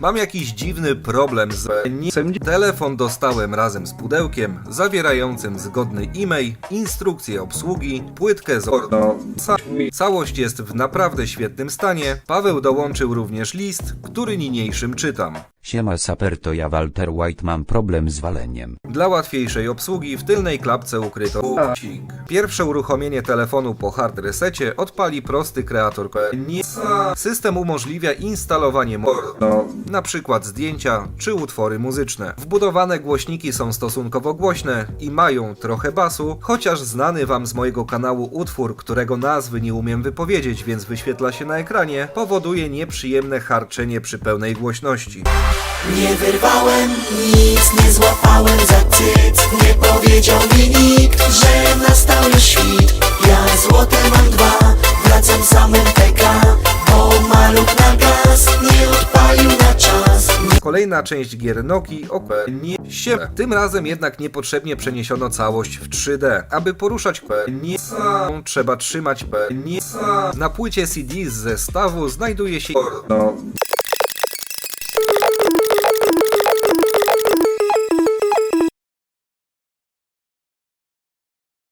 Mam jakiś dziwny problem z nicem. Telefon dostałem razem z pudełkiem zawierającym zgodny e-mail, instrukcję obsługi, płytkę z ordo. Ca- Całość jest w naprawdę świetnym stanie. Paweł dołączył również list, który niniejszym czytam. Siema saper to ja Walter White mam problem z waleniem. Dla łatwiejszej obsługi w tylnej klapce ukryto. Pierwsze uruchomienie telefonu po hard resecie odpali prosty kreator. System umożliwia instalowanie mordo, na przykład zdjęcia czy utwory muzyczne. Wbudowane głośniki są stosunkowo głośne i mają trochę basu, chociaż znany wam z mojego kanału utwór, którego nazwy nie umiem wypowiedzieć, więc wyświetla się na ekranie, powoduje nieprzyjemne harczenie przy pełnej głośności. Nie wyrwałem nic, nie złapałem za cyc Nie powiedział mi nikt, że nastał już świt Ja złote mam dwa, wracam samym TK Bo maluch na gaz nie odpalił na czas Kolejna część gier Noki o nie się. Tym razem jednak niepotrzebnie przeniesiono całość w 3D. Aby poruszać nie trzeba trzymać nie Na płycie CD z zestawu znajduje się